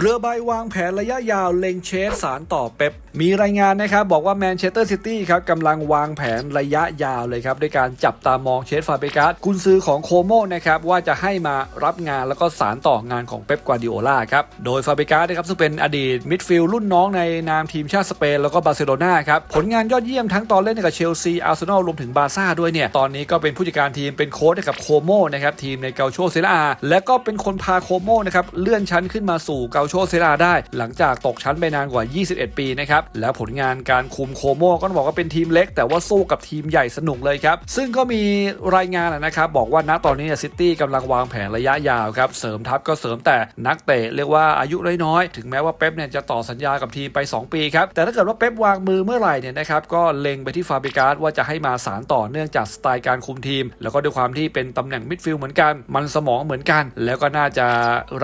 เรือใบวางแผนระยะยาวเล็งเชสสารต่อเป๊ปมีรายงานนะครับบอกว่าแมนเชสเตอร์ซิตี้ครับกำลังวางแผนระยะยาวเลยครับด้วยการจับตามองเชสฟาเบกัสกุนซือของโคโมนะครับว่าจะให้มารับงานแล้วก็สารต่องานของเป๊ปกวาดิโอลาครับโดยฟาเบกัสนะครับซึ่งเป็นอดีตมิดฟิลด์รุ่นน้องในนามทีมชาติสเปนแล้วก็บาร์เซโลนาครับผลงานยอดเยี่ยมทั้งตอนเล่นกับเชลซีอาร์เซนอลรวมถึงบาร์ซ่าด้วยเนี่ยตอนนี้ก็เป็นผู้จัดการทีมเป็นโค้ชให้กับโคโมนะครับทีมในเกาโชเซราและก็เป็นคนพาโคโมนะครับเลื่อนชั้นขึ้นมาสู่เกาโชเซราได้ หลังจากตกชั้นไปนานกว่า 21 ปีนะครับ แล้วผลงานการคุมโคโมก็บอกว่าเป็นทีมเล็ก แต่ว่าสู้กับทีมใหญ่สนุกเลยครับ ซึ่งก็มีรายงานนะครับบอกว่าณตอนนี้ซิตี้กำลังวางแผนระยะยาวครับ เสริมทัพก็เสริมแต่นักเตะเรียกว่าอายุน้อยๆถึงแม้ว่าเป๊ปเนี่ยจะต่อสัญญากับทีมไป 2 ปีครับ แต่ถ้าเกิดว่าเป๊ปวางมือเมื่อไหร่เนี่ยนะครับก็เล็งไปที่ฟาบิการ์ดว่าจะให้มาสารต่อเนื่องจากสไตล์การคุมทีม แล้วก็ด้วยความที่เป็นตำแหน่งมิดฟิลด์เหมือนกัน มันสมองเหมือนกัน แล้วก็น่าจะ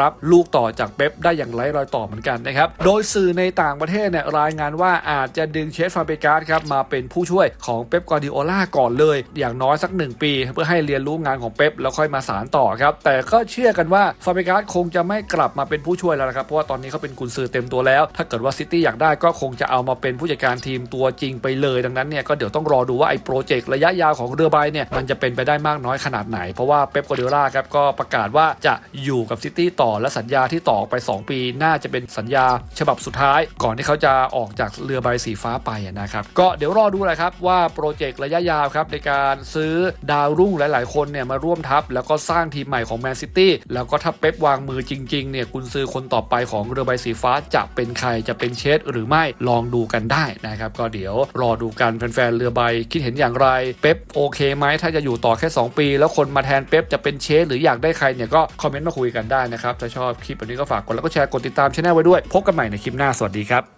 รับลูกต่อจากเป๊ปได้อย่างไร้รอยต่อเหมือนกันนะครับ โดยสื่อในต่างประเทศเนี่ยรายงานว่าอาจจะดึงเชฟฟาเบการ์ดครับมาเป็นผู้ช่วยของเป๊ปกวาร์ดิโอลาก่อนเลย อย่างน้อยสัก 1 ปี เพื่อให้เรียนรู้งานของเป๊ปแล้วค่อยมาสารต่อครับแต่ก็เชื่อกันว่าฟาเบการ์ดคงจะไม่กลับมาเป็นผู้ช่วยแล้วนะครับเพราะว่าตอนนี้เขาเป็นกุนซือเต็มตัวแล้ว ถ้าเกิดว่าซิตี้อยากได้ก็คงจะเอามาเป็นผู้จัดการทีมตัวจริงไปเลยดังนั้นเนี่ยก็เดี๋ยวต้องรอดูว่าไอ้โปรเจกต์ระยะยาวของเรือใบเนี่ยมันจะเป็นไปได้มากน้อยขนาดไหนเพราะว่าเป๊ปกวาร์ดิโอลาครับก็ประกาศว่าจะอยู่กับซิตี้ต่อและสัญญาที่ต่อไป 2 ปีน่าจะเป็นสัญญาฉบับสุดท้าย ก่อนที่เขาจะออกจากเรือใบสีฟ้าไปนะครับก็เดี๋ยวรอดูแหละครับว่าโปรเจกต์ระยะยาวครับในการซื้อดาวรุ่งหลาย ๆ คนเนี่ยมาร่วมทัพ แล้วก็สร้างทีมใหม่ของแมนซิตี้แล้วก็ถ้าเป๊ปวางมือจริง ๆ เนี่ยกุนซือคนต่อไปของเรือใบสีฟ้าจะเป็นใครจะเป็นเชสหรือไม่ลองดูกันได้นะครับก็เดี๋ยวรอดูกันแฟน ๆ เรือใบคิดเห็นอย่างไรเป๊ปโอเคไหมถ้าจะอยู่ต่อแค่ 2 ปี แล้วคนมาแทนเป๊ปจะเป็นเชสหรืออยากได้ใครเนี่ยก็คอมเมนต์มาคุยกันได้นะครับถ้าชอบคลิปแบบนี้ก็ฝากกดแล้วก็แชร์กดติดตามช่องไว้ด้วย พบกันใหม่ในคลิปหน้าสวัสดีครับ